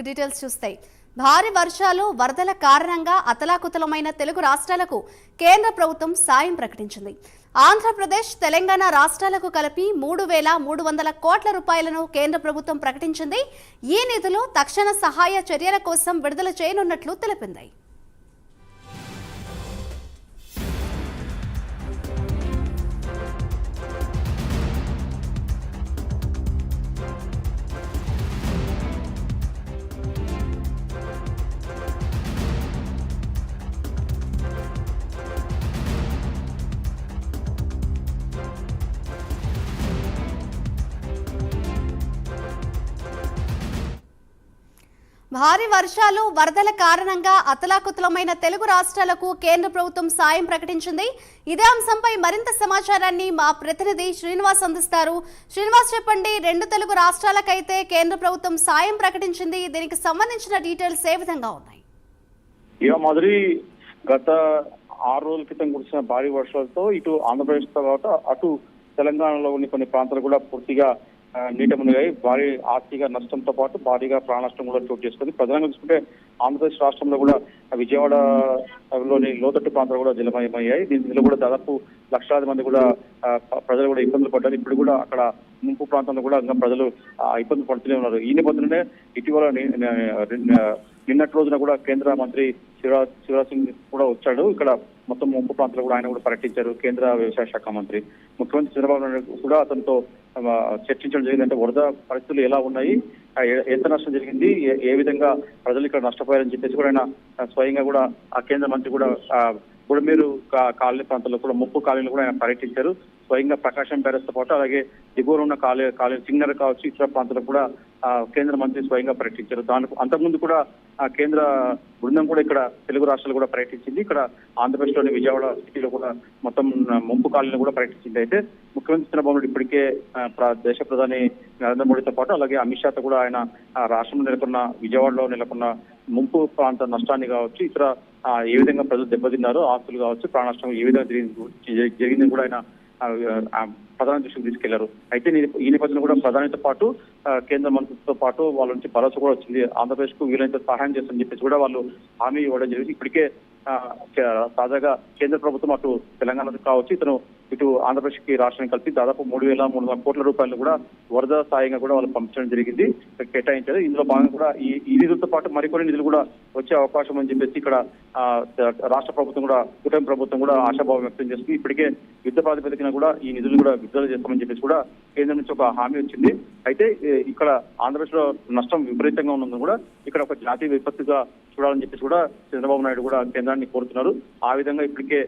Details చూస్తాయి. భారీ వర్షాలు వరదల కారణంగా అతలాకుతలమైన తెలుగు రాష్ట్రాలకు కేంద్ర ప్రభుత్వం సాయం ప్రకటించింది. ఆంధ్రప్రదేశ్ తెలంగాణ రాష్ట్రాలకు కలిపి మూడు వేల మూడు వందల కోట్ల రూపాయలను కేంద్ర ప్రభుత్వం ప్రకటించింది. ఈ నిధులు తక్షణ సహాయ చర్యల కోసం విడుదల చేయనున్నట్లు తెలిపింది. భారీ వర్షాలు వరదల కారణంగా అతలాకుతలమైన తెలుగు రాష్ట్రాలకు కేంద్ర ప్రభుత్వం సాయం ప్రకటించింది. ఇదే అంశంపై మరింత సమాచారాన్ని మా ప్రతినిధి శ్రీనివాస్ అందిస్తారు. శ్రీనివాస్ చెప్పండి రెండు తెలుగు రాష్ట్రాలకైతే కేంద్ర ప్రభుత్వం సాయం ప్రకటించింది. దీనికి సంబంధించిన డీటెయిల్స్ ఏ విధంగా ఉన్నాయి? ఇక మాదిరి గత ఆరు రోజుల క్రితం కురిసిన భారీ వర్షాలతో ఇటు ఆంధ్రప్రదేశ్ తర్వాత అటు తెలంగాణలోని కొన్ని ప్రాంతాలు కూడా పూర్తిగా నీట మునిగాయి భారీ ఆర్థిక నష్టంతో పాటు భారీగా ప్రాణ నష్టం కూడా చోటు చేసుకుంది. ప్రధానంగా చూసుకుంటే ఆంధ్రప్రదేశ్ రాష్ట్రంలో కూడా విజయవాడలోని లోతట్టు ప్రాంతాలు కూడా జలమయమయ్యాయి. దీనిలో కూడా దాదాపు లక్షలాది మంది కూడా ప్రజలు కూడా ఇబ్బందులు పడ్డారు. ఇప్పుడు కూడా అక్కడ ముంపు ప్రాంతంలో కూడా ఇంకా ప్రజలు ఇబ్బందులు పడుతూనే ఉన్నారు. ఈ నేపథ్యంలోనే ఇటీవల నిన్నటి రోజున కూడా కేంద్ర మంత్రి శివరాజ్ శివరాజ్ సింగ్ కూడా వచ్చాడు. ఇక్కడ మొత్తం ముంపు ప్రాంతాలు కూడా ఆయన కూడా పర్యటించారు. కేంద్ర వ్యవసాయ శాఖ మంత్రి. ముఖ్యమంత్రి చంద్రబాబు నాయుడు కూడా అతనితో చర్చించడం జరిగింది అంటే వరద పరిస్థితులు ఎలా ఉన్నాయి? ఎంత నష్టం జరిగింది? ఏ- ఏ విధంగా ప్రజలు ఇక్కడ నష్టపోయారని చెప్పేసి కూడా ఆయన స్వయంగా కూడా ఆ కేంద్ర మంత్రి కూడా ఆ, బుడమేరు కాలనీ ప్రాంతాల్లో కూడా ముప్పు కాలనీలు కూడా ఆయన పర్యటించారు. స్వయంగా ప్రకాశం బ్యారేజ్తో పాటు అలాగే దిగువన ఉన్న కాలే కాలనీ సింగర్ కావచ్చు ఇతర ప్రాంతాలకు కూడా కేంద్ర మంత్రి స్వయంగా పర్యటించారు. దానికి అంతకుముందు కూడా ఆ కేంద్ర బృందం కూడా ఇక్కడ తెలుగు రాష్ట్రాలు కూడా పర్యటించింది ఇక్కడ ఆంధ్రప్రదేశ్లోని విజయవాడ సిటీలో కూడా మొత్తం ముంపు కాలనీ కూడా పర్యటించింది అయితే ముఖ్యమంత్రి చంద్రబాబు నాయుడు ఇప్పటికే ఆ, దేశ ప్రధాని నరేంద్ర మోడీతో పాటు అలాగే అమిత్ షాతో కూడా ఆయన ఆ, రాష్ట్రంలో నెలకొన్న విజయవాడలో నెలకొన్న ముంపు ప్రాంత నష్టాన్ని కావచ్చు ఇతర ఆ, ఏ విధంగా ప్రజలు దెబ్బతిన్నారో ఆస్తులు కావచ్చు ప్రాణ నష్టం ఏ విధంగా జరిగింది జరిగిందని కూడా ఆయన ప్రధాని దృష్టికి తీసుకెళ్ళారు. అయితే ఈ నేపథ్యంలో కూడా ప్రధానితో పాటు ఆ, కేంద్ర మంత్రితో పాటు వాళ్ళ నుంచి భరోసా కూడా వచ్చింది. ఆంధ్రప్రదేశ్కు వీలైనంత సహాయం చేస్తారని చెప్పేసి కూడా వాళ్ళు హామీ ఇవ్వడం జరిగింది. ఇప్పటికే తాజాగా కేంద్ర ప్రభుత్వం అటు తెలంగాణ కావచ్చు ఇతను ఇటు ఆంధ్రప్రదేశ్కి రాష్ట్రానికి కలిపి దాదాపు మూడు వేల మూడు వందల కోట్ల రూపాయలు కూడా వరద సాయంగా కూడా వాళ్ళు పంపించడం జరిగింది కేటాయించారు. ఇందులో భాగంగా కూడా ఈ ఈ నిధులతో పాటు మరికొన్ని నిధులు కూడా వచ్చే అవకాశం అని చెప్పేసి ఇక్కడ రాష్ట్ర ప్రభుత్వం కూడా కూటమి ప్రభుత్వం కూడా ఆశాభావం వ్యక్తం చేస్తుంది. ఇప్పటికే యుద్ధ ప్రాతిపదికన కూడా ఈ నిధులు కూడా విడుదల చేస్తామని చెప్పేసి కూడా కేంద్రం నుంచి ఒక హామీ వచ్చింది. అయితే ఇక్కడ ఆంధ్రప్రదేశ్లో నష్టం విపరీతంగా ఉన్నందుకు కూడా ఇక్కడ ఒక జాతీయ విపత్తుగా చూడాలని చెప్పేసి కూడా చంద్రబాబు నాయుడు కూడా కేంద్రాన్ని కోరుతున్నారు. ఆ విధంగా ఇప్పటికే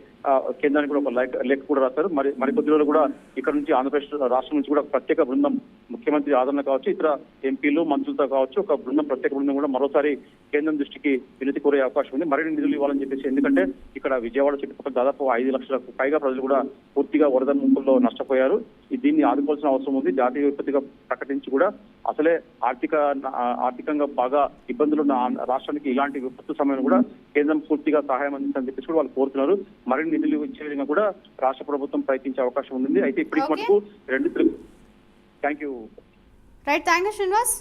కేంద్రానికి కూడా ఒక లేఖ లేఖ కూడా రాశారు. మరి మరికొద్ది రోజులు కూడా ఇక్కడ నుంచి ఆంధ్రప్రదేశ్ రాష్ట్రం నుంచి కూడా ప్రత్యేక బృందం ముఖ్యమంత్రి ఆదరణ కావచ్చు ఇతర ఎంపీలు మంత్రులతో కావచ్చు ఒక బృందం ప్రత్యేక బృందం కూడా మరోసారి కేంద్రం దృష్టికి వినతి కోరే అవకాశం ఉంది. మరిన్ని నిధులు ఇవ్వాలని చెప్పేసి ఎందుకంటే ఇక్కడ విజయవాడ చుట్టుపక్కల దాదాపు ఐదు లక్షలకు పైగా ప్రజలు కూడా పూర్తిగా వరద ముంపుల్లో నష్టపోయారు. దీన్ని ఆదుకోవాల్సిన అవసరం ఉంది. జాతీయ విపత్తిగా ప్రకటించి కూడా అసలే ఆర్థిక ఆర్థికంగా బాగా ఇబ్బందులున్న ఆంధ్ర- రాష్ట్రానికి ఇలాంటి విపత్తు సమయంలో కూడా కేంద్రం పూర్తిగా సహాయం అందించాలని చెప్పేసి కూడా వాళ్ళు కోరుతున్నారు. మరిన్ని నిధులు ఇచ్చే విధంగా కూడా రాష్ట్ర ప్రభుత్వం ప్రయత్నించే అవకాశం ఉంది అయితే ఇప్పటికి. మటుకు రెండు thank you right thank you Srinivas